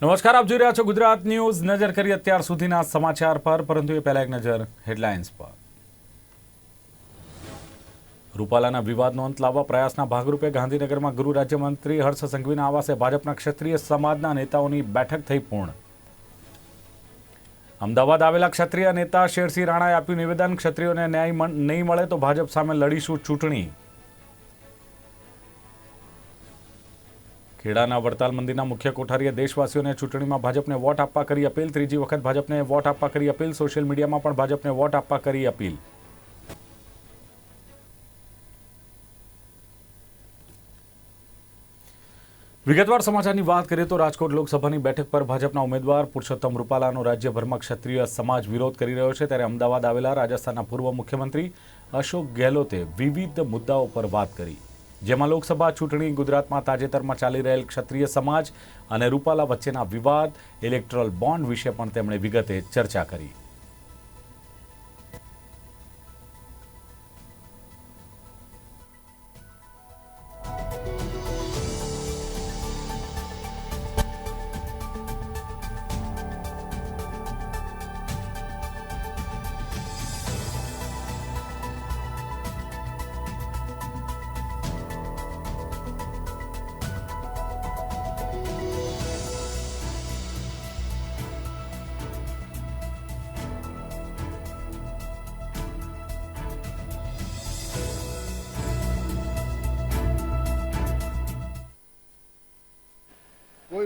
નમસ્કાર, આપ જોઈ રહ્યા છો ગુજરાત ન્યૂઝ. નજર કરી અત્યાર સુધીના સમાચાર પર, પરંતુ એ પહેલા એક નજર હેડલાઇન્સ પર. રૂપાલાના વિવાદનો અંત લાવવા પ્રયાસના ભાગરૂપે ગાંધીનગરમાં ગૃહ રાજ્યમંત્રી હર્ષ સંઘવીના આવાસે ભાજપના ક્ષત્રિય સમાજના નેતાઓની બેઠક થઈ પૂર્ણ. અમદાવાદ આવેલા ક્ષત્રિય નેતા શેરસિંહ રાણાએ આપ્યું નિવેદન, ક્ષત્રિયોને ન્યાય નહીં મળે તો ભાજપ સામે લડીશું ચૂંટણી. ખેડાના વડતાલ મંદિરના મુખ્ય કોઠારીએ દેશવાસીઓને ચૂંટણીમાં ભાજપને વોટ આપવા કરી અપીલ. ત્રીજી વખત ભાજપને વોટ આપવા કરી અપીલ. સોશિયલ મીડિયામાં પણ ભાજપને વોટ આપવા કરી અપીલ. વિગતવાર સમાચારની વાત કરીએ તો રાજકોટ લોકસભાની બેઠક પર ભાજપના ઉમેદવાર પુરુષોત્તમ રૂપાલાનો રાજ્યભરમાં ક્ષત્રિય સમાજ વિરોધ કરી રહ્યો છે. ત્યારે અમદાવાદ આવેલા રાજસ્થાનના પૂર્વ મુખ્યમંત્રી અશોક ગેહલોતે વિવિધ મુદ્દાઓ પર વાત કરી. જેમાં લોકસભા ચૂંટણી ગુજરાતમાં તાજેતરમાં ચાલી રહેલ ક્ષત્રિય સમાજ અને રૂપાલા વચ્ચેના વિવાદ ઇલેક્ટ્રલ બોન્ડ વિશે પણ તેમણે વિગતે ચર્ચા કરી.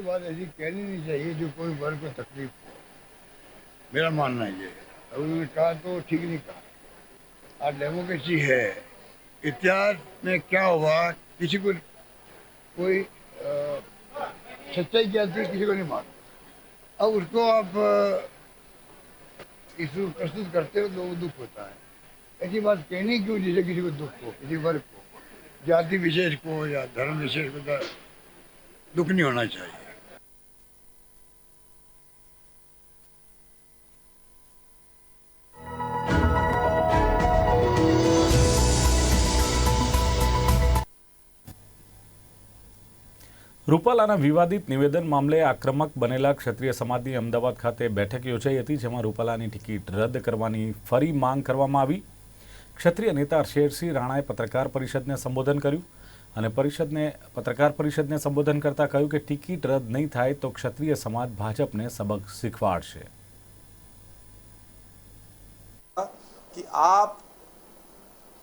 बात ऐसी कहनी नहीं चाहिए जो कोई वर्ग को तकलीफ हो मेरा मानना ये है और उन्होंने कहा तो ठीक नहीं कहा आज डेमोक्रेसी है इतिहास में क्या हुआ किसी को कोई अ, सच्चाई क्या थी किसी को नहीं मालूम अब उसको आप इशू प्रस्तुत करते हो तो वो दुख होता है ऐसी बात कहनी क्यों जिसे किसी को दुख हो किसी वर्ग को जाति विशेष को या धर्म विशेष को तो दुख नहीं होना चाहिए રૂપાલાના વિવાદિત નિવેદન મામલે આક્રમક બનેલા ક્ષત્રિય સમાજની અમદાવાદ ખાતે બેઠક યોજાઈ હતી જેમાં રૂપાલાની ટિકિટ રદ કરવાની ફરી માંગ કરવામાં આવી ક્ષત્રિય નેતા શેરસિંહ રાણાએ પત્રકાર પરિષદને સંબોધન કર્યું અને પરિષદને પત્રકાર પરિષદને સંબોધન કરતા કહ્યું કે ટિકિટ રદ નહીં થાય તો ક્ષત્રિય સમાજ ભાજપને સબક શીખવાડશે कि आप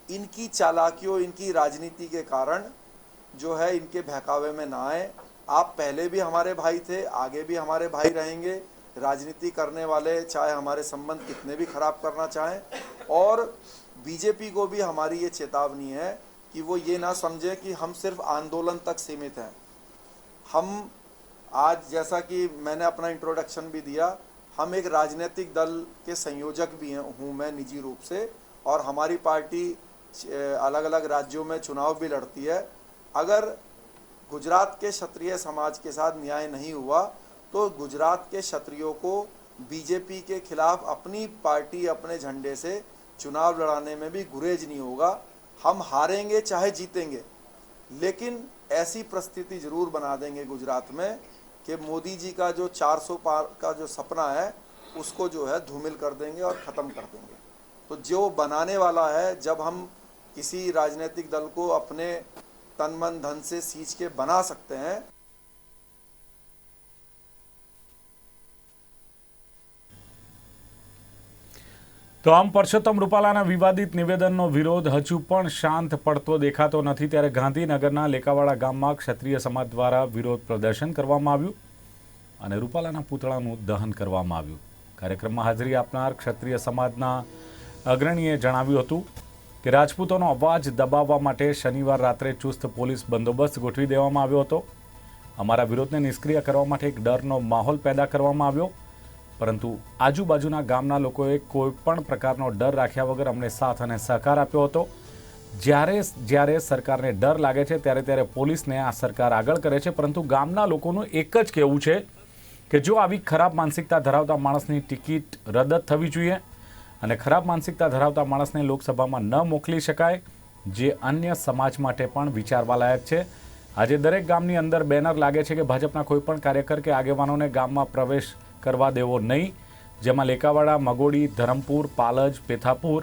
इनकी चालाकियों इनकी राजनीति के कारण जो है इनके बहकावे में ना आए। आप पहले भी हमारे भाई थे, आगे भी हमारे भाई रहेंगे। राजनीति करने वाले, चाहे हमारे संबंध कितने भी खराब करना चाहें, और बीजेपी को भी हमारी ये चेतावनी है कि वो ये ना समझे कि हम सिर्फ़ आंदोलन तक सीमित हैं। हम आज जैसा कि मैंने अपना इंट्रोडक्शन भी दिया, हम एक राजनीतिक दल के संयोजक भी हैं, हूँ मैं निजी रूप से, और हमारी पार्टी अलग अलग राज्यों में चुनाव भी लड़ती है। अगर गुजरात के क्षत्रिय समाज के साथ न्याय नहीं हुआ तो गुजरात के क्षत्रियों को बीजेपी के खिलाफ अपनी पार्टी अपने झंडे से चुनाव लड़ाने में भी गुरेज नहीं होगा। हम हारेंगे चाहे जीतेंगे, लेकिन ऐसी परिस्थिति ज़रूर बना देंगे गुजरात में कि मोदी जी का जो 400 पार का जो सपना है, उसको जो है धूमिल कर देंगे और ख़त्म कर देंगे। तो जो बनाने वाला है, जब हम किसी राजनीतिक दल को अपने तन मन धन से सींच के बना सकते हैं તો આમ પરસોત્તમ રૂપાલાના વિવાદિત નિવેદનનો વિરોધ હજુ પણ શાંત પડતો દેખાતો નથી ત્યારે ગાંધીનગરના લેકાવાડા ગામમાં ક્ષત્રિય સમાજ દ્વારા વિરોધ પ્રદર્શન કરવામાં આવ્યું અને રૂપાલાના પૂતળાનું દહન કરવામાં આવ્યું કાર્યક્રમમાં હાજરી આપનાર ક્ષત્રિય સમાજના અગ્રણીએ જણાવ્યું હતું કે રાજપૂતોનો અવાજ દબાવવા માટે શનિવાર રાત્રે ચુસ્ત પોલીસ બંદોબસ્ત ગોઠવી દેવામાં આવ્યો હતો. અમારા વિરોધને નિષ્ક્રિય કરવા માટે એક ડરનો માહોલ પેદા કરવામાં આવ્યો. પરંતુ આજુબાજુના ગામના લોકોએ કોઈ પણ પ્રકારનો ડર રાખ્યા વગર અમને સાથ અને સહકાર આપ્યો હતો. જ્યારે જ્યારે સરકારને ડર લાગે છે, ત્યારે ત્યારે પોલીસને આ સરકાર આગળ કરે છે. પરંતુ ગામના લોકોનું એક જ કહેવું છે કે જો આવી ખરાબ માનસિકતા ધરાવતા માણસની ટિકિટ રદ થવી જોઈએ. અને ખરાબ માનસિકતા ધરાવતા માણસને લોકસભામાં ન મોકલી શકાય, જે અન્ય સમાજ માટે પણ વિચારવા લાયક છે. આજે દરેક ગામની અંદર બેનર લાગે છે કે ભાજપના કોઈપણ કાર્યકર કે આગેવાનોને ગામમાં પ્રવેશ કરવા દેવો નહીં. જેમાં લેકાવાડા, મગોડી, ધરમપુર, પાલજ, પેથાપુર,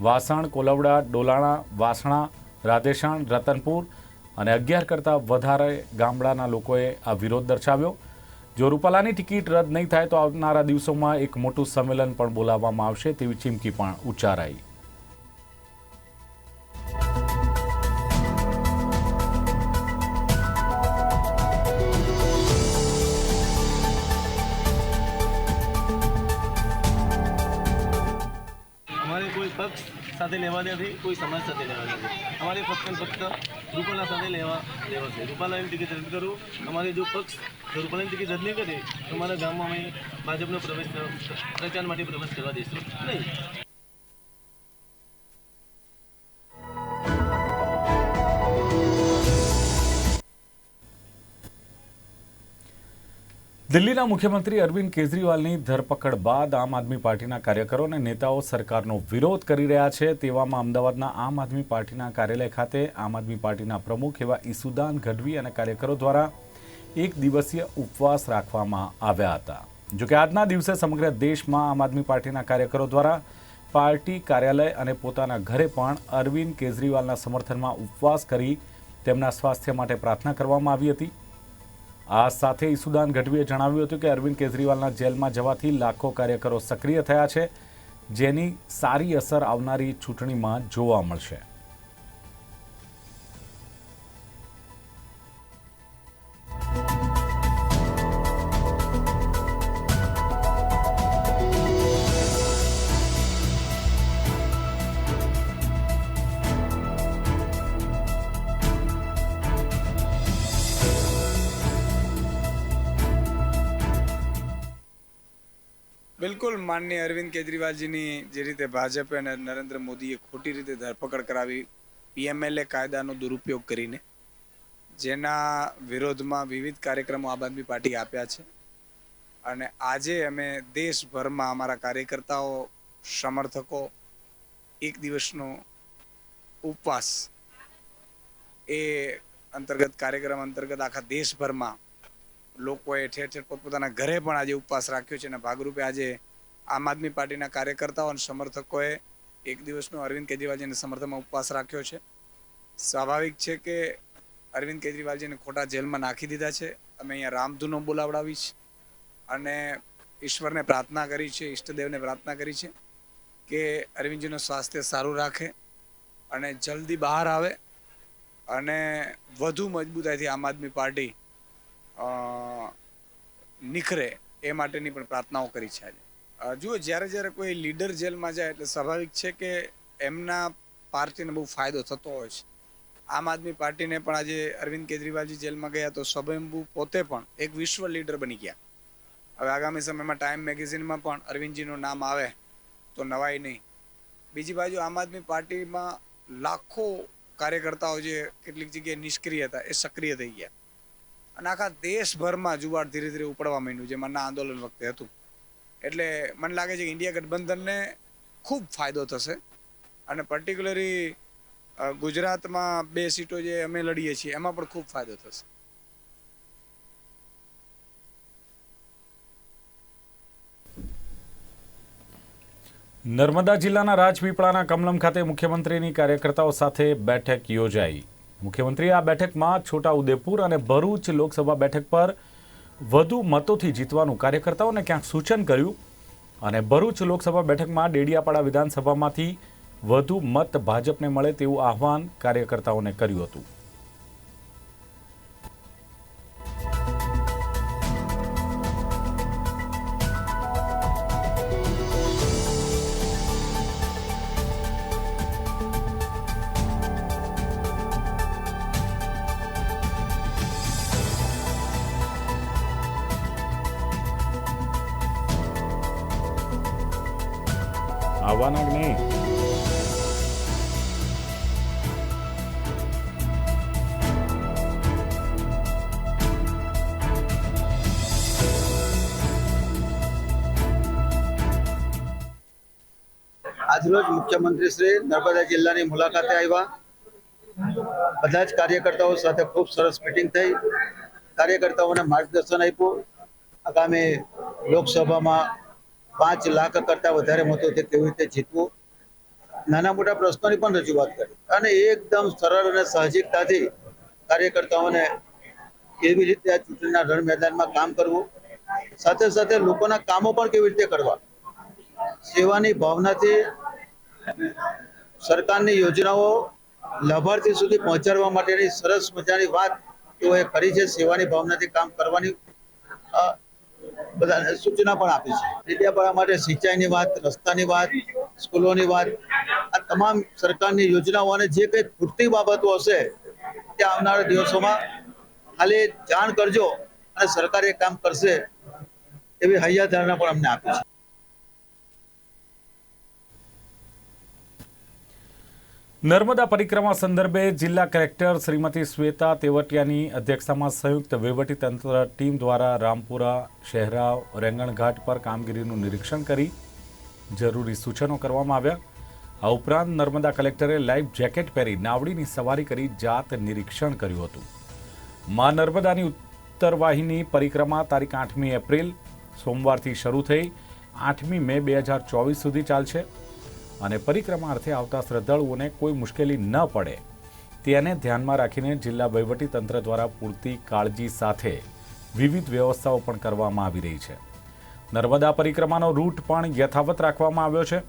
વાસણ, કોલવડા, ડોલાણા, વાસણા, રાધેશાણ, રતનપુર અને અગિયાર કરતાં વધારે ગામડાના લોકોએ આ વિરોધ દર્શાવ્યો. જો રૂપાલાની ટિકિટ રદ નહીં થાય તો આવનારા દિવસોમાં એક મોટું સંમેલન પણ બોલાવવામાં આવશે તેવી ચીમકી પણ ઉચ્ચારાઈ. સાથે લેવા નથી કોઈ સમાજ સાથે લેવા નથી અમારે ફક્ત ફક્ત રૂપાલા સાથે લેવા લેવા છે. રૂપાલાની ટિકિટ રદ કરું, અમારે જો પક્ષ રૂપાલાની ટિકિટ રદ નહીં કરે, તો અમારા ગામમાં અમે ભાજપનો પ્રવેશ, પ્રચાર માટે પ્રવેશ કરવા દઈશું નહીં. દિલ્હીના મુખ્યમંત્રી અરવિંદ કેજરીવાલની ધરપકડ બાદ આમ આદમી પાર્ટીના કાર્યકરો અને નેતાઓ સરકારનો વિરોધ કરી રહ્યા છે તેવામાં અમદાવાદના આમ આદમી પાર્ટીના કાર્યાલય ખાતે આમ આદમી પાર્ટીના પ્રમુખ એવા ઈસુદાન ગઢવી અને કાર્યકરો દ્વારા એક દિવસીય ઉપવાસ રાખવામાં આવ્યા હતા. જોકે આજના દિવસે સમગ્ર દેશમાં આમ આદમી પાર્ટીના કાર્યકરો દ્વારા પાર્ટી કાર્યાલય અને પોતાના ઘરે પણ અરવિંદ કેજરીવાલના સમર્થનમાં ઉપવાસ કરી તેમના સ્વાસ્થ્ય માટે પ્રાર્થના કરવામાં આવી હતી. આ સાથે ઈસુદાન ગઢવીએ જણાવ્યું હતું કે અરવિંદ કેજરીવાલના જેલમાં જવાથી લાખો કાર્યકરો સક્રિય થયા છે, જેની સારી અસર આવનારી ચૂંટણીમાં જોવા મળશે. બિલકુલ માનનીય અરવિંદ કેજરીવાલજીની જે રીતે ભાજપે અને નરેન્દ્ર મોદીએ ખોટી રીતે ધરપકડ કરાવી, પીએમએલએ કાયદાનો દુરુપયોગ કરીને, જેના વિરોધમાં વિવિધ કાર્યક્રમો આમ આદમી પાર્ટી આપ્યા છે. અને આજે અમે દેશભરમાં અમારા કાર્યકર્તાઓ, સમર્થકો, એક દિવસનો ઉપવાસ એ અંતર્ગત કાર્યક્રમ અંતર્ગત આખા દેશભરમાં લોકોએ ઠેર ઠેર પોતપોતાના ઘરે પણ આજે ઉપવાસ રાખ્યો છે અને ભાગરૂપે આજે આમ આદમી પાર્ટીના કાર્યકર્તાઓ અને સમર્થકોએ એક દિવસનો અરવિંદ કેજરીવાલજીને સમર્થનમાં ઉપવાસ રાખ્યો છે. સ્વાભાવિક છે કે અરવિંદ કેજરીવાલજીને ખોટા જેલમાં નાખી દીધા છે. અમે અહીંયા રામધૂનો બોલાવડાવી છે અને ઈશ્વરને પ્રાર્થના કરી છે, ઈષ્ટદેવને પ્રાર્થના કરી છે કે અરવિંદજીનું સ્વાસ્થ્ય સારું રાખે અને જલ્દી બહાર આવે અને વધુ મજબૂતાઈથી આમ આદમી પાર્ટી નિખરે એ માટેની પણ પ્રાર્થનાઓ કરી છે આજે. જુઓ, જ્યારે જ્યારે કોઈ લીડર જેલમાં જાય એટલે સ્વાભાવિક છે કે એમના પાર્ટીને બહુ ફાયદો થતો હોય છે. આમ આદમી પાર્ટીને પણ આજે અરવિંદ કેજરીવાલજી જેલમાં ગયા તો સ્વયંભૂ પોતે પણ એક વિશ્વ લીડર બની ગયા. હવે આગામી સમયમાં ટાઈમ મેગેઝિનમાં પણ અરવિંદજીનું નામ આવે તો નવાઈ નહીં. બીજી બાજુ આમ આદમી પાર્ટીમાં લાખો કાર્યકર્તાઓ જે કેટલીક જગ્યાએ નિષ્ક્રિય હતા એ સક્રિય થઈ ગયા. અને આખા દેશભરમાં જુવાળ ધીરે ધીરે ઉપડવા માંડ્યું જે મનના આંદોલન વખતે હતું. એટલે મને લાગે છે કે ઇન્ડિયા ગઠબંધનને ખૂબ ફાયદો થશે. અને પર્ટિક્યુલરી ગુજરાતમાં બે સીટો જે અમે લડીએ છીએ, એમાં પણ ખૂબ ફાયદો થશે. નર્મદા જિલ્લાના રાજપીપળાના કમલમ ખાતે મુખ્યમંત્રીની કાર્યકર્તાઓ સાથે બેઠક યોજાઈ. મુખ્યમંત્રીએ આ બેઠકમાં છોટાઉદેપુર અને ભરૂચ લોકસભા બેઠક પર વધુ મતોથી જીતવાનું કાર્યકર્તાઓને ક્યાંક સૂચન કર્યું અને ભરૂચ લોકસભા બેઠકમાં ડેડિયાપાડા વિધાનસભામાંથી વધુ મત ભાજપને મળે તેવું આહવાન કાર્યકર્તાઓને કર્યું હતું. આજરોજ મુખ્યમંત્રી શ્રી નર્મદા જિલ્લાની મુલાકાતે આવ્યા. બધા જ કાર્યકર્તાઓ સાથે ખૂબ સરસ મિટિંગ થઈ. કાર્યકર્તાઓને માર્ગદર્શન આપ્યું. આગામી લોકસભામાં પાંચ લાખ કરતાં વધારે મતોથી કેવી રીતે જીતવું? નાના મોટા પ્રશ્નોની પણ રજૂઆત કરી. અને એકદમ સરળ અને સાહજિકતાથી કાર્યકર્તાઓને કેવી રીતે આ ચૂંટણીના રણ મેદાનમાં કામ કરવું? સાથે સાથે લોકોના કામો પણ કેવી રીતે કરવા? સેવાની ભાવનાથી સરકારની યોજનાઓ લાભાર્થી સુધી પહોંચાડવા માટેની સરસ મજાની વાત તેઓએ કરી છે. સેવાની ભાવનાથી કામ કરવાની બધાને સૂચના પણ આપી છે. ડેડિયાપાડા માટે સિંચાઈની વાત, રસ્તાની વાત, સ્કૂલોની વાત, આ તમામ સરકારની યોજનાઓ અને જે કંઈ પૂરતી બાબતો હશે તે આવનારા દિવસોમાં ખાલી જાણ કરજો અને સરકાર એ કામ કરશે એવી હૈયા ધારણા પણ અમને આપી છે. નર્મદા પરિક્રમા સંદર્ભે જિલ્લા કલેક્ટર શ્રીમતી શ્વેતા તેવટિયાની અધ્યક્ષતામાં સંયુક્ત વહીવટીતંત્ર ટીમ દ્વારા રામપુરા શહેરાવ રેંગણઘાટ પર કામગીરીનું નિરીક્ષણ કરી જરૂરી સૂચનો કરવામાં આવ્યા. આ ઉપરાંત નર્મદા કલેક્ટરે લાઈફ જેકેટ પહેરી નાવડીની સવારી કરી જાત નિરીક્ષણ કર્યું હતું. મા નર્મદાની ઉત્તરવાહિની પરિક્રમા તારીખ આઠમી એપ્રિલ, સોમવારથી શરૂ થઈ આઠમી મે બે હજાર ચોવીસ સુધી ચાલશે. અને પરિક્રમા અર્થે આવતા શ્રદ્ધાળુઓને કોઈ મુશ્કેલી ન પડે. તેને ધ્યાનમાં રાખીને જિલ્લા વહીવટીતંત્ર દ્વારા પૂરતી કાળજી સાથે વિવિધ વ્યવસ્થાઓ પણ કરવામાં આવી રહી છે. નર્મદા પરિક્રમાનો રૂટ પણ યથાવત રાખવામાં આવ્યો છે.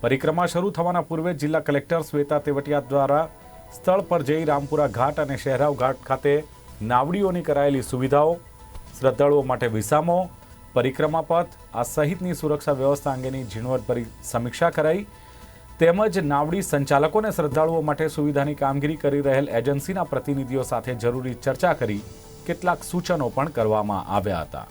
પરિક્રમા શરૂ થવાના પૂર્વે જિલ્લા કલેક્ટર શ્વેતા તેવટિયા દ્વારા સ્થળ પર જઈ રામપુરા ઘાટ અને શહેરાવ ઘાટ ખાતે નાવડીઓની કરાયેલી સુવિધાઓ, શ્રદ્ધાળુઓ માટે વિસામો પરિક્રમા પથ આ સહિતની સુરક્ષા વ્યવસ્થા અંગેની ઝીણવટભરી સમીક્ષા કરાઈ તેમજ નાવડી સંચાલકોને શ્રદ્ધાળુઓ માટે સુવિધાની કામગીરી કરી રહેલ એજન્સીના પ્રતિનિધિઓ સાથે જરૂરી ચર્ચા કરી કેટલાક સૂચનો પણ કરવામાં આવ્યા હતા.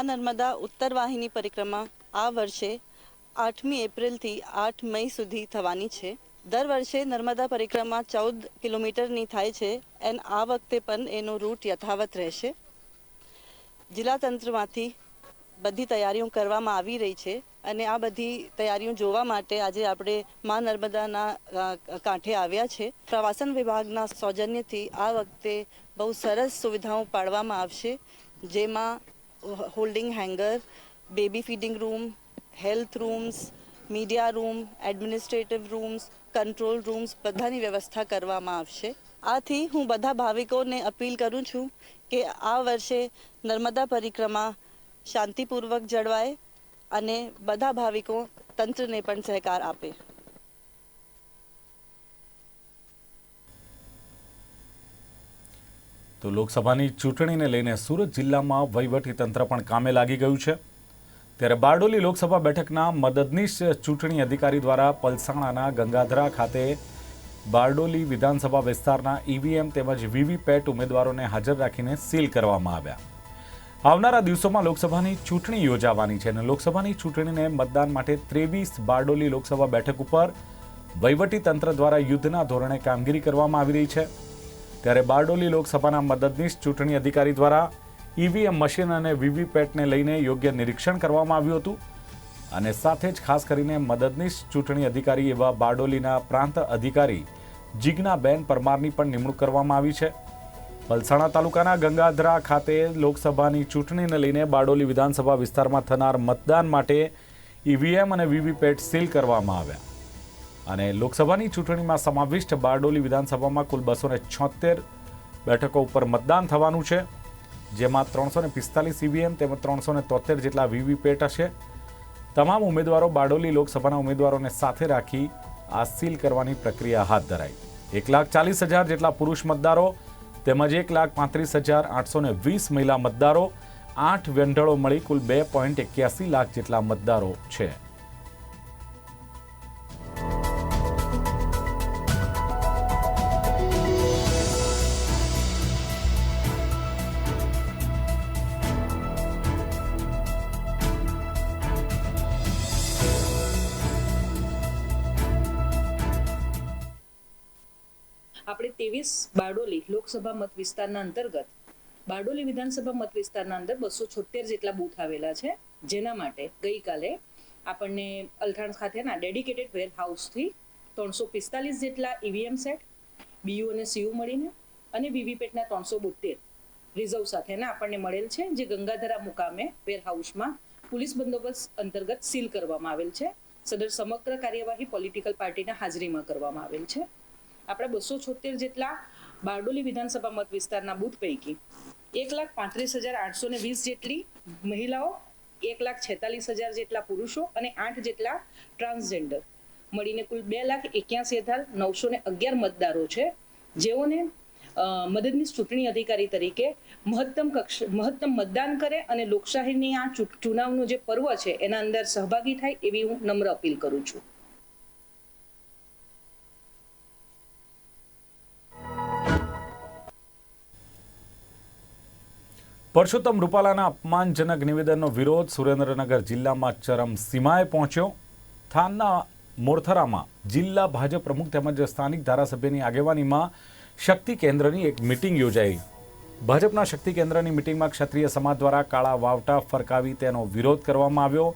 મા નર્મદા ઉત્તર વાહિની પરિક્રમા આ વર્ષે આઠમી એપ્રિલથી આઠ મઈ સુધી થવાની છે. દર વર્ષે નર્મદા પરિક્રમા ચૌદ કિલોમીટરની થાય છે એન્ડ આ વખતે પણ એનો રૂટ યથાવત રહેશે. જિલ્લા તંત્રમાંથી બધી તૈયારીઓ કરવામાં આવી રહી છે અને આ બધી તૈયારીઓ જોવા માટે આજે આપણે મા નર્મદાના કાંઠે આવ્યા છે. પ્રવાસન વિભાગના સૌજન્યથી આ વખતે બહુ સરસ સુવિધાઓ પાડવામાં આવશે. જેમાં holding hanger baby feeding room health rooms media room administrative rooms control rooms બધાની વ્યવસ્થા કરવામાં આવશે. આથી હું બધા ભાવિકોને અપીલ કરું છું કે આ વર્ષે નર્મદા પરિક્રમા શાંતિપૂર્વક જળવાય અને બધા ભાવિકો તંત્રને પણ સહકાર આપે. તો લોકસભાની ચૂંટણીને લઈને સુરત જિલ્લામાં વહીવટીતંત્ર પણ કામે લાગી ગયું છે. ત્યારે બારડોલી લોકસભા બેઠકના મદદનીશ ચૂંટણી અધિકારી દ્વારા પલસાણાના ગંગાધરા ખાતે બારડોલી વિધાનસભા વિસ્તારના ઈવીએમ તેમજ વીવીપેટ ઉમેદવારોને હાજર રાખીને સીલ કરવામાં આવ્યા. આવનારા દિવસોમાં લોકસભાની ચૂંટણી યોજાવાની છે અને લોકસભાની ચૂંટણીને મતદાન માટે ત્રેવીસ બારડોલી લોકસભા બેઠક ઉપર વહીવટીતંત્ર દ્વારા યુદ્ધના ધોરણે કામગીરી કરવામાં આવી રહી છે. ત્યારે બારડોલી લોકસભાના મદદનીશ ચૂંટણી અધિકારી દ્વારા ઈવીએમ મશીન અને વીવીપેટને લઈને યોગ્ય નિરીક્ષણ કરવામાં આવ્યું હતું. અને સાથે જ ખાસ કરીને મદદનીશ ચૂંટણી અધિકારી એવા બારડોલીના પ્રાંત અધિકારી જીજ્ઞાબેન પરમારની પણ નિમણૂક કરવામાં આવી છે. વલસાણા તાલુકાના ગંગાધરા ખાતે લોકસભાની ચૂંટણીને લઈને બારડોલી વિધાનસભા વિસ્તારમાં થનાર મતદાન માટે ઈવીએમ અને વીવીપેટ સીલ કરવામાં આવ્યા. અને લોકસભાની ચૂંટણીમાં સમાવિષ્ટ બારડોલી વિધાનસભામાં કુલ બસો ને છોતેર બેઠકો ઉપર મતદાન થવાનું છે, જેમાં ત્રણસો ને પિસ્તાલીસ ઈવીએમ તેમજ ત્રણસો ને તોતેર જેટલા વીવીપેટ હશે. તમામ ઉમેદવારો બારડોલી લોકસભાના ઉમેદવારોને સાથે રાખી આ સીલ કરવાની પ્રક્રિયા હાથ ધરાઈ. એક લાખ ચાલીસ હજાર જેટલા પુરુષ મતદારો તેમજ એક લાખ પાંત્રીસ હજાર આઠસો વીસ મહિલા મતદારો આઠ વેંઢળો મળી કુલ બે પોઈન્ટ એક્યાસી લાખ જેટલા મતદારો છે. આપણે ત્રેવીસ બારડોલી લોકસભા મત વિસ્તારના અંતર્ગત બારડોલી વિધાનસભા મત વિસ્તારના અંદર બસો છોતેર જેટલા બૂથ આવેલા છે, જેના માટે ગઈકાલે આપણને અલથાણ ખાતેના ડેડિકેટેડ વેર હાઉસથી ત્રણસો પિસ્તાલીસ જેટલા ઈવીએમ સેટ, બીયુ અને સીયુ મળીને અને વીવીપેટના ત્રણસો બોતેર રિઝર્વ સાથેના આપણને મળેલ છે, જે ગંગાધરા મુકામે વેરહાઉસમાં પોલીસ બંદોબસ્ત અંતર્ગત સીલ કરવામાં આવેલ છે. સદર સમગ્ર કાર્યવાહી પોલિટિકલ પાર્ટીના હાજરીમાં કરવામાં આવેલ છે. આપણે બસો છોતેર જેટલા બારડોલી વિધાનસભા મત વિસ્તારના બૂથ પૈકી એક લાખ પાંત્રીસ હજાર આઠસો ને વીસ જેટલી મહિલાઓ, એક લાખ છેતાલીસ હજાર જેટલા પુરુષો અને આઠ જેટલા ટ્રાન્સજેન્ડર. મળીને કુલ બે લાખ એક્યાસી હજાર નવસો ને અગિયાર મતદારો છે. જેઓને મદદનીશ ચૂંટણી અધિકારી તરીકે મહત્તમ કક્ષ, મહત્તમ મતદાન કરે અને લોકશાહીની આ ચુનાવનું જે પર્વ છે, એના અંદર સહભાગી થાય એવી હું નમ્ર અપીલ કરું છું. પરસોત્તમ રૂપાલાના અપમાનજનક નિવેદનનો વિરોધ સુરેન્દ્રનગર જિલ્લામાં ચરમ સીમાએ પહોંચ્યો. થાનના મોરથરામાં જિલ્લા ભાજપ પ્રમુખ તેમજ સ્થાનિક ધારાસભ્યની આગેવાનીમાં શક્તિ કેન્દ્રની એક મિટિંગ યોજાઈ. ભાજપના શક્તિ કેન્દ્રની મિટિંગમાં ક્ષત્રિય સમાજ દ્વારા કાળા વાવટા ફરકાવી તેનો વિરોધ કરવામાં આવ્યો.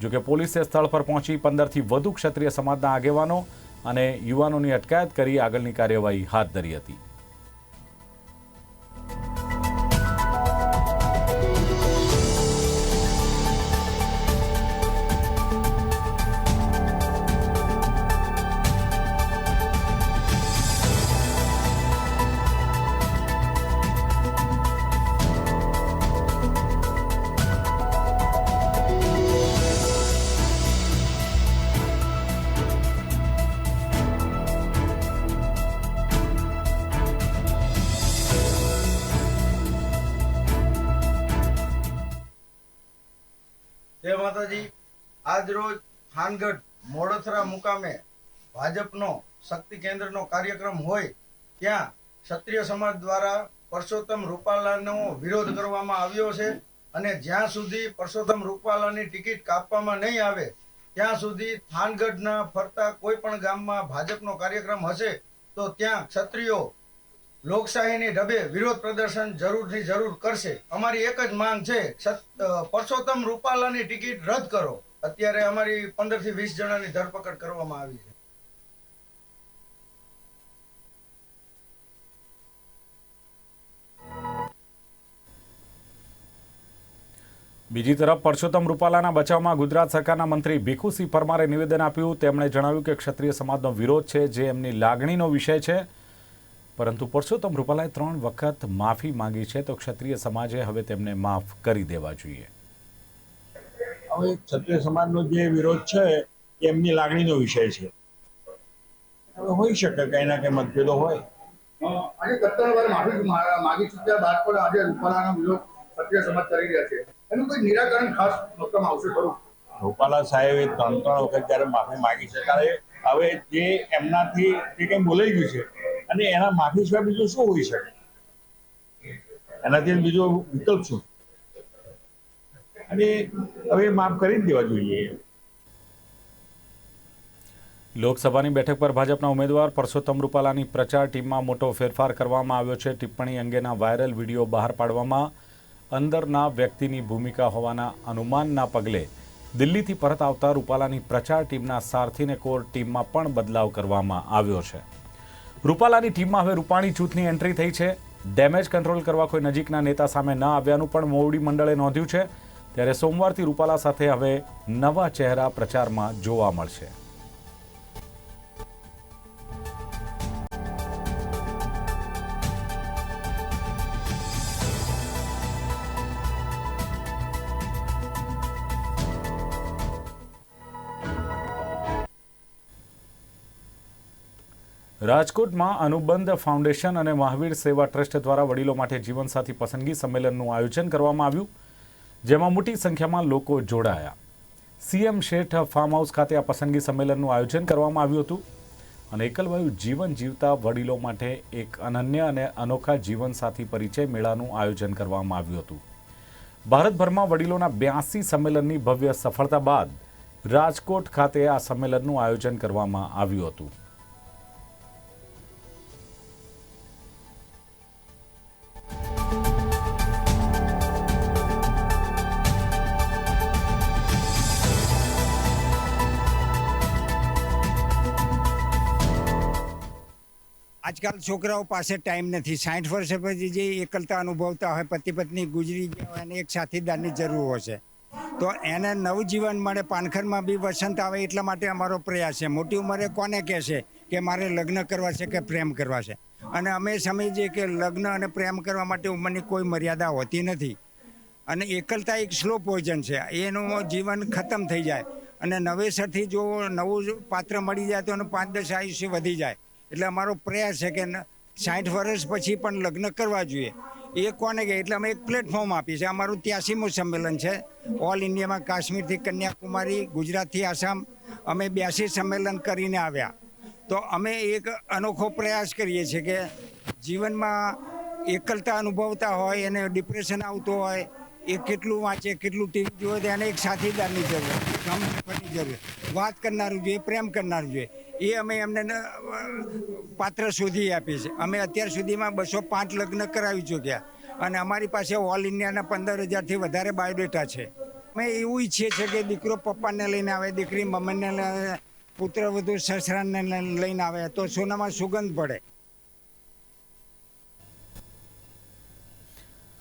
જોકે પોલીસે સ્થળ પર પહોંચી પંદરથી વધુ ક્ષત્રિય સમાજના આગેવાનો અને યુવાનોની અટકાયત કરી આગળની કાર્યવાહી હાથ ધરી હતી. શક્તિ કેન્દ્રનો કાર્યક્રમ હોય, ત્યાં ક્ષત્રિય સમાજ દ્વારા પરસોત્તમ રૂપાલાનો વિરોધ કરવામાં આવ્યો છે અને જ્યાં સુધી પરસોત્તમ રૂપાલાની ટિકિટ કાપવામાં નહીં આવે, ત્યાં સુધી થાનગઢના ફરતા કોઈ પણ ગામમાં ભાજપનો કાર્યક્રમ હશે, તો ત્યાં ક્ષત્રિયો લોકશાહીની ઢબે વિરોધ પ્રદર્શન જરૂરથી જરૂર કરશે. અમારી એક જ માંગ છે પરસોત્તમ રૂપાલાની ટિકિટ રદ કરો. અત્યારે અમારી પંદરથી વીસ જણાની ધરપકડ કરવામાં આવી છે. બીજી તરફ પરસોત્તમ રૂપાલાના બચાવમાં ગુજરાત સરકારના મંત્રી ભીખુસિંહ પરમારે નિવેદન આપ્યું. તેમણે જણાવ્યું કે ક્ષત્રિય સમાજનો વિરોધ છે જે એમની લાગણીનો વિષય છે. પરંતુ પરસોત્તમ રૂપાલાએ ત્રણ વખત માફી માંગી છે તો ક્ષત્રિય સમાજે હવે તેમને માફ કરી દેવા જોઈએ. હવે ક્ષત્રિય સમાજનો જે વિરોધ છે એ એમની લાગણીનો વિષય છે. હવે હોઈ શકે કઈ ના કઈ મતભેદો હોય. અને સત્તર વાર માફી માગી ચૂક્યા બાદ પણ આજે રૂપાલાનો વિરોધ ક્ષત્રિય સમાજ કરી રહ્યા છે. એનું કોઈ નિરાકરણ ખાસ મતલબ આવશે ખરું? રૂપાલા સાહેબે ત્રણ ત્રણ વખત જ્યારે માફી માગી છે ત્યારે હવે જે એમનાથી જે કંઈ બોલાઈ ગયું છે અને એના માફી સિવાય બીજું શું હોઈ શકે? એનાથી બીજો વિકલ્પ શું? અને હવે માફ કરી જ દેવા જોઈએ. લોકસભાની બેઠક પર ભાજપના ઉમેદવાર પરસોત્તમ રૂપાલાની પ્રચાર ટીમમાં મોટો ફેરફાર કરવામાં આવ્યો છે. ટિપ્પણી અંગેના વાયરલ વીડિયો બહાર પાડવામાં અંદરના વ્યક્તિની ભૂમિકા હોવાના અનુમાનના પગલે દિલ્હીથી પરત આવતા રૂપાલાની પ્રચાર ટીમના સારથીને કોર ટીમમાં પણ બદલાવ કરવામાં આવ્યો છે. રૂપાલાની ટીમમાં હવે રૂપાણી જૂથની એન્ટ્રી થઈ છે. ડેમેજ કંટ્રોલ કરવા કોઈ નજીકના નેતા સામે ન આવ્યાનું પણ મોવડી મંડળે નોંધ્યું છે. ત્યારે સોમવારથી રૂપાલા સાથે હવે નવા ચહેરા પ્રચારમાં જોવા મળશે. રાજકોટમાં અનુબંધ ફાઉન્ડેશન અને મહાવીર સેવા ટ્રસ્ટ દ્વારા વડીલો માટે જીવનસાથી પસંદગી સંમેલનનું આયોજન કરવામાં આવ્યું, જેમાં મોટી સંખ્યામાં લોકો જોડાયા. સીએમ શેઠ ફાર્મ હાઉસ ખાતે આ પસંદગી સંમેલનનું આયોજન કરવામાં આવ્યું હતું અને એકલવાયુ જીવન જીવતા વડીલો માટે એક અનન્ય અને અનોખા જીવનસાથી પરિચય મેળાનું આયોજન કરવામાં આવ્યું હતું. ભારતભરમાં વડીલોના બ્યાસી સંમેલનની ભવ્ય સફળતા બાદ રાજકોટ ખાતે આ સંમેલનનું આયોજન કરવામાં આવ્યું હતું. આજકાલ છોકરાઓ પાસે ટાઈમ નથી. સાઠ વર્ષ પછી જે એકલતા અનુભવતા હોય પતિ પત્ની ગુજરી ગયા હોય અને એક સાથીદારની જરૂર હોય છે. તો એને નવજીવન મળે, પાનખરમાં બી વસંત આવે એટલા માટે અમારો પ્રયાસ છે. મોટી ઉંમરે કોને કહેશે કે મારે લગ્ન કરવા છે કે પ્રેમ કરવા છે? અને અમે સમજીએ કે લગ્ન અને પ્રેમ કરવા માટે ઉંમરની કોઈ મર્યાદા હોતી નથી. અને એકલતા એક સ્લો પોઈઝન છે. એનું જીવન ખતમ થઈ જાય. અને નવેસરથી જો નવું પાત્ર મળી જાય તો એનું પાંચ દસ આયુષ્ય વધી જાય. એટલે અમારો પ્રયાસ છે કે સાઠ વર્ષ પછી પણ લગ્ન કરવા જોઈએ. એ કોને કહે? એટલે અમે એક પ્લેટફોર્મ આપીએ છીએ. અમારું ત્યાસીમું સંમેલન છે. ઓલ ઇન્ડિયામાં કાશ્મીરથી કન્યાકુમારી, ગુજરાતથી આસામ. અમે બ્યાસી સંમેલન કરીને આવ્યા. તો અમે એક અનોખો પ્રયાસ કરીએ છીએ કે જીવનમાં એકલતા અનુભવતા હોય, એને ડિપ્રેશન આવતું હોય, એ કેટલું વાંચે, કેટલું ટીવી જોવે, તો એને એક સાથીદારની જરૂર કામની જરૂર. વાત કરનારું જોઈએ, પ્રેમ કરનારું જોઈએ. એ અમે એમને પાત્ર શોધી આપી છે અમે અત્યાર સુધીમાં બસો પાંચ લગ્ન કરાવી ચૂક્યા. અને અમારી પાસે ઓલ ઇન્ડિયાના પંદર હજારથી વધારે બાયોડેટા છે. અમે એવું ઈચ્છીએ છીએ કે દીકરો પપ્પાને લઈને આવે દીકરી મમ્મીને લઈને આવે, પુત્ર વધુ સસરાને લઈને આવે તો સોનામાં સુગંધ પડે.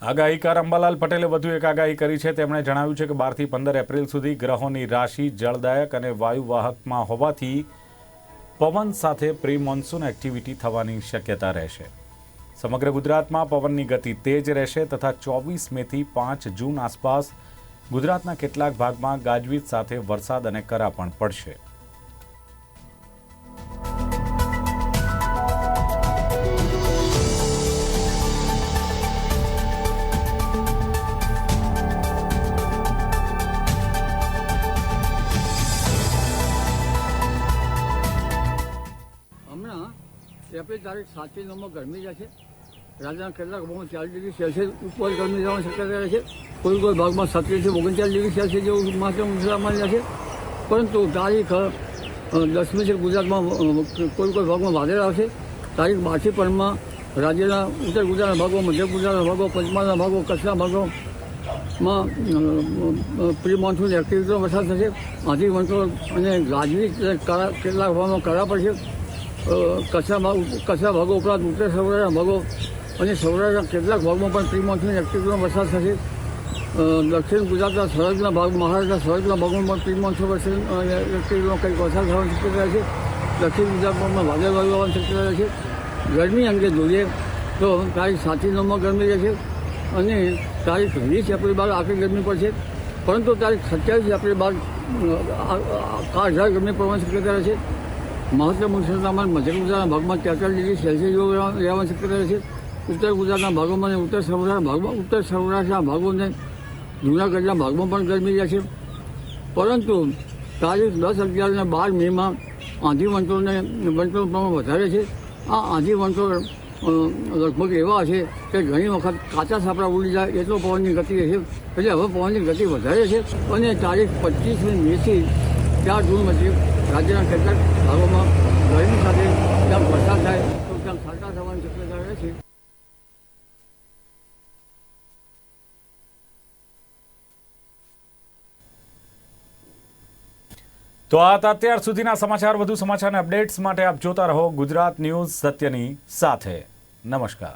આગાહીકાર અંબાલાલ પટેલે વધુ એક આગાહી કરી છે. તેમણે જણાવ્યું છે કે બારથી પંદર એપ્રિલ સુધી ગ્રહોની રાશિ જળદાયક અને વાયુવાહકમાં હોવાથી પવન સાથે પ્રી મોન્સૂન એક્ટિવિટી થવાની શક્યતા રહેશે. સમગ્ર ગુજરાતમાં પવનની ગતિ તેજ રહેશે તથા ચોવીસ મેથી પાંચ જૂન આસપાસ ગુજરાતના કેટલાક ભાગમાં ગાજવીજ સાથે વરસાદ અને કરા પણ પડશે. સાતથી નવમાં ગરમી જશે રાજ્યના કેટલાક ભાગમાં ચાલીસ ડિગ્રી સેલ્સિયસ ઉપર ગરમી જવાની શક્યતા રહે છે કોઈ કોઈ ભાગમાં સત્રીસથી ઓગણચાલીસ ડિગ્રી સેલ્સિયસ જેવું માત્ર ઉછળામાં રહેશે. પરંતુ તારીખ દસમી છે ગુજરાતમાં કોઈ કોઈ ભાગમાં વાદળ આવશે. તારીખ બારથી પરમાં રાજ્યના ઉત્તર ગુજરાતના ભાગો મધ્ય ગુજરાતના ભાગો પંચમહાલના ભાગો કચ્છના ભાગોમાં પ્રી મોન્સૂન એક્ટિવિટીનો વરસાદ થશે. આથી વંટોળ અને ગાજવી કેટલાક ભાગમાં કરા પડશે. કચ્છના કચ્છના ભાગો ઉપરાંત ઉત્તર સૌરાષ્ટ્રના ભાગો અને સૌરાષ્ટ્રના કેટલાક ભાગમાં પણ પ્રી મોન્સૂન એક્ટિવિટીનો વરસાદ થશે દક્ષિણ ગુજરાતના સરહદના ભાગ મહારાષ્ટ્રના સરહદના ભાગમાં પણ પ્રી મોન્સૂન વરસાદ એક્ટિવનો કંઈક વરસાદ થવાની શક્યતા છે દક્ષિણ ગુજરાતમાં પણ વાદળ વાયુ આવવાની શક્યતા છે ગરમી અંગે જોઈએ તો તારીખ સાતથી નવમાં ગરમી રહેશે અને તારીખ વીસ એપ્રિલ બાદ આખરી ગરમી પડશે પરંતુ તારીખ સત્યાવીસ એપ્રિલ બાદ કાળઝાળ ગરમી પડવાની શક્યતા રહેશે મહત્તમ ઉષ્ણતામાન મધ્ય ગુજરાતના ભાગમાં તેતાલીસ ડિગ્રી સેલ્સિયસ જેવું રહેવા- રહેવાની શક્યતા છે ઉત્તર ગુજરાતના ભાગોમાં અને ઉત્તર સૌરાષ્ટ્રના ભાગમાં ઉત્તર સૌરાષ્ટ્રના ભાગોને જૂનાગઢના ભાગમાં પણ ગરમી રહેશે. પરંતુ તારીખ દસ અગિયાર અને બાર મેમાં આંધી વંટોળને વંટોળ પ્રમાણ વધારે છે. આ આંધી વંટોળ લગભગ એવા છે કે ઘણી વખત કાચા સાપડા ઉડી જાય, એટલો પવનની ગતિ છે. એટલે હવે પવનની ગતિ વધારે છે. અને તારીખ પચીસમી મેથી ચાર જૂન વચ્ચે રાજ્યના કેટલાક ભાગોમાં ગરમી સાથે જ્યાં વરસાદ થાય તો ત્યાં છાંટા થવાની શક્યતા રહે છે. તો આ અત્યાર સુધીના સમાચાર. વધુ સમાચારના અપડેટ્સ માટે આપ જોતા રહો ગુજરાત ન્યૂઝ સત્યની સાથે. નમસ્કાર.